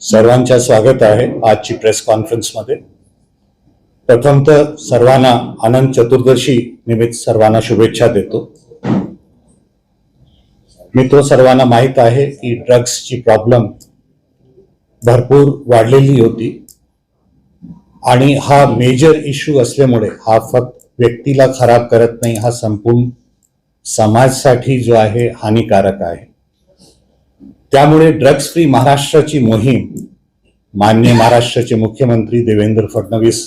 सर्वांच्या स्वागत आहे आजची प्रेस कॉन्फरन्समध्ये प्रथमतः सर्वांना आनंद चतुर्दशी निमित्त सर्वांना शुभेच्छा देतो. मित्र सर्वांना माहीत आहे की ड्रग्सची प्रॉब्लेम भरपूर वाढलेली होती. आणि हा मेजर इश्यू असल्यामुळे हा फक्त व्यक्तीला खराब करत नाही हा संपूर्ण समाजसाठी जो आहे हानिकारक आहे. त्यामुळे ड्रग्ज फ्री महाराष्ट्राची मोहीम मान्य महाराष्ट्राचे मुख्यमंत्री देवेंद्र फडणवीस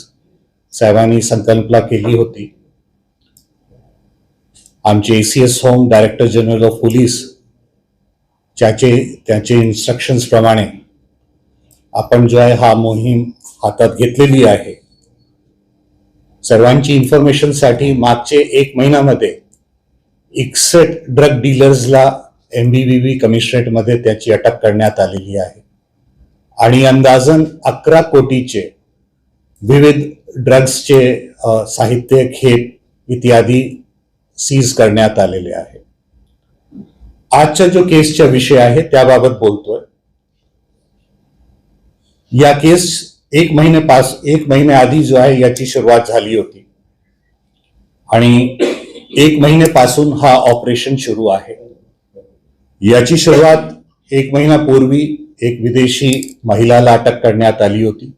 साहेबांनी संकल्पना केली होती. आमचे ACS home director general of police ज्याचे त्याचे इन्स्ट्रक्शन्स प्रमाणे आपण जो आहे हा मोहीम हातात घेतलेली आहे. सर्वांची इन्फॉर्मेशनसाठी मागचे एक महिन्यामध्ये एकसष्ट ड्रग डीलर्सला एमबीबीबी कमिशनरेटमध्ये त्याची अटक करण्यात आलेली आहे. आणि अंदाजन अकरा कोटीचे विविध ड्रग्सचे साहित्य खेप इत्यादी सीज करण्यात आलेले आहे. आजच्या जो केसचा विषय आहे त्याबाबत बोलतोय. या केस एक महिने पास एक महिन्याआधी जो आहे याची सुरुवात झाली होती. आणि एक महिनेपासून हा ऑपरेशन सुरू आहे. याची सुरुवात एक महिन्यापूर्वी एक विदेशी महिलाला अटक करण्यात आली होती.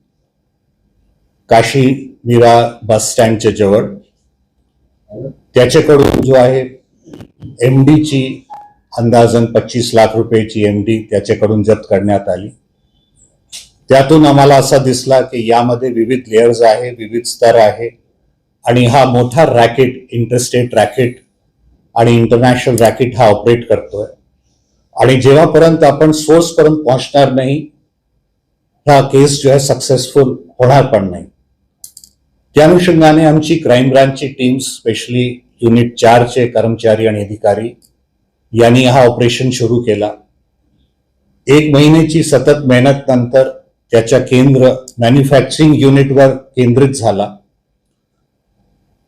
काशी मीरा बस स्टँडच्या जवळ. त्याच्याकडून जो आहे एम ची अंदाजन पच्चीस लाख रुपयाची एम डी त्याच्याकडून जप्त करण्यात आली. त्यातून आम्हाला असा दिसला की यामध्ये विविध लेयर्स आहे विविध स्तर आहे आणि हा मोठा रॅकेट इंटरस्टेट रॅकेट आणि इंटरनॅशनल रॅकेट हा ऑपरेट करतोय. आणि जेव्हापर्यंत आपण सोर्सपर्यंत पोहोचणार नाही हा केस जो आहे सक्सेसफुल होणार पण नाही. त्या अनुषंगाने आमची क्राईम ब्रांचची टीम स्पेशली युनिट चारचे कर्मचारी आणि अधिकारी यांनी हा ऑपरेशन सुरू केला. एक महिन्याची सतत मेहनत नंतर त्याच्या केंद्र मॅन्युफॅक्चरिंग युनिटवर केंद्रित झाला.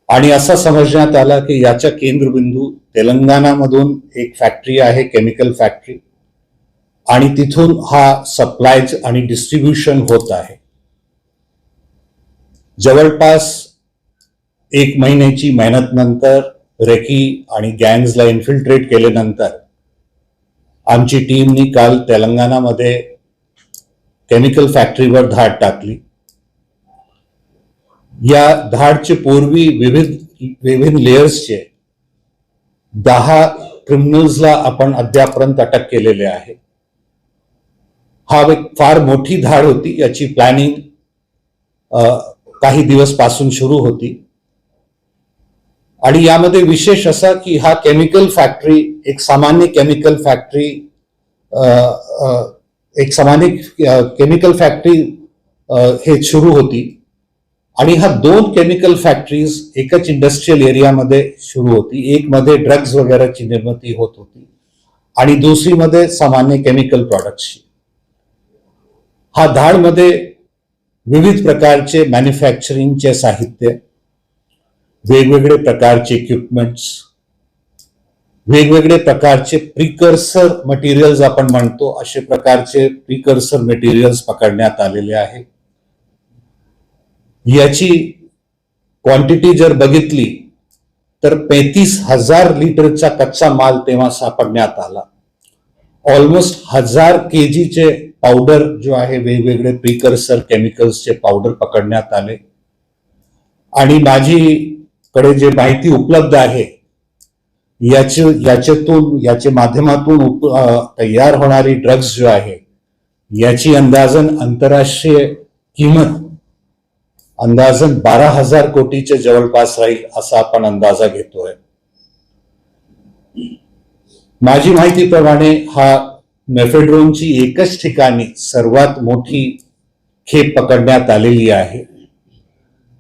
आणि असं समजण्यात आला की याचा केंद्रबिंदू तेलंगणामधून एक फॅक्टरी आहे केमिकल फॅक्टरी आणि तिथून हा सप्लायज आणि डिस्ट्रीब्युशन होत आहे. जवळपास एक महिन्याची मेहनत नंतर रेकी आणि गँग्सला इन्फिल्ट्रेट केल्यानंतर आमची टीमनी काल तेलंगणामध्ये केमिकल फॅक्टरीवर धाड टाकली. या धाडचे पूर्वी विविध विविध लेयर्सचे दहा क्रिमिनल्सला आपण अद्यापर्यंत अटक केलेले आहे. हा एक फार मोठी धाड होती याची प्लॅनिंग काही दिवसपासून सुरू होती. आणि यामध्ये विशेष असा की हा केमिकल फॅक्टरी एक सामान्य केमिकल फॅक्टरी एक सामान्य केमिकल फॅक्टरी हे सुरू होती. आणि हा दोन केमिकल फॅक्टरीज एकच इंडस्ट्रियल एरियामध्ये सुरू होती. एक मध्ये ड्रग्ज वगैरेची निर्मिती होत होती आणि दुसरीमध्ये सामान्य केमिकल प्रॉडक्ट्सची हा धाडमध्ये विविध प्रकारचे मॅन्युफॅक्चरिंगचे साहित्य वेगवेगळे प्रकारचे इक्विपमेंट्स वेगवेगळे प्रकारचे प्रिकर्सर मटेरियल्स आपण म्हणतो असे प्रकारचे प्रिकर्सर मटेरियल्स पकडण्यात आलेले आहे याची क्वांटिटी जर बघितली तर पैतीस हजार लिटरचा कच्चा माल तेव्हा सापडण्यात आला. ऑलमोस्ट हजार केजीचे पावडर जो आहे वेगवेगळे प्रिकर्सर केमिकल्सचे पावडर पकडण्यात आले. आणि माझी कडे जे माहिती उपलब्ध आहे याचे याच्यातून याचे माध्यमातून तयार होणारी ड्रग्ज जो आहे याची अंदाजन आंतरराष्ट्रीय किंमत अंदाजन बारा हजार कोटीच्या जवळपास राहील असा आपण अंदाजा घेतोय. माझी माहितीप्रमाणे हा मेफेड्रोनची एकच ठिकाणी सर्वात मोठी खेप पकडण्यात आलेली आहे.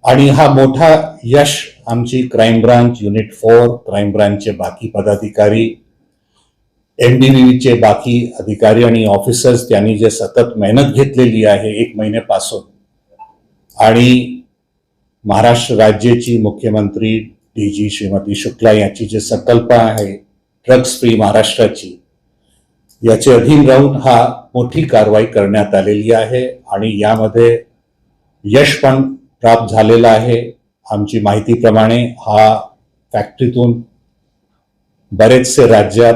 आणि हा मोठा यश आमची crime branch unit four crime ब्रांचचे बाकी पदाधिकारी एमडीबीचे बाकी अधिकारी आणि ऑफिसर्स त्यांनी जे सतत मेहनत घेतलेली आहे एक महिन्यापासून आणि महाराष्ट्र राज्याची मुख्यमंत्री डी जी श्रीमती शुक्ला यांची जी संकल्पना आहे ड्रग्स फ्री महाराष्ट्राची याचे अधीन राहून हा मोठी कारवाई करण्यात आलेली आहे आणि यामध्ये यश पण प्राप्त झालेलं आहे. आमची माहितीप्रमाणे हा फॅक्टरीतून बरेचसे राज्यात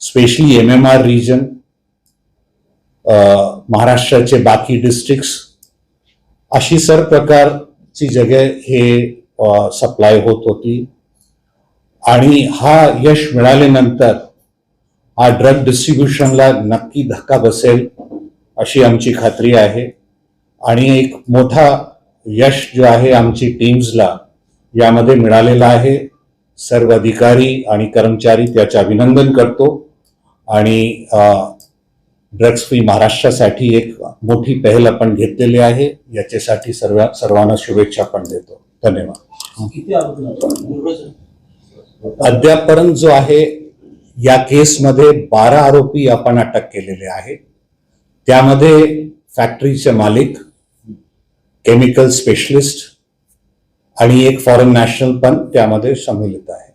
specially M M R region महाराष्ट्राचे बाकी डिस्ट्रिक्ट्स अशी सर प्रकारची जगे हे सप्लाय होत होती. आणि हा यश मिळाल्यानंतर हा ड्रग डिस्ट्रीब्युशनला नक्की धक्का बसेल अशी आमची खात्री आहे. आणि एक मोठा यश जो आहे आमची टीम्सला यामध्ये मिळालेला आहे. सर्व अधिकारी आणि कर्मचारी त्याचे अभिनंदन करतो. आणि ड्रग्ज फ्री महाराष्ट्रासाठी एक मोठी पहल आपण घेतलेली आहे याच्यासाठी सर्व सर्वांना शुभेच्छा पण देतो धन्यवाद अद्यापपर्यंत जो आहे या केसमध्ये बारा आरोपी आपण अटक केलेले आहेत त्यामध्ये फॅक्टरीचे मालिक केमिकल स्पेशलिस्ट आणि एक फॉरेन नॅशनल पण त्यामध्ये सम्मिलित आहे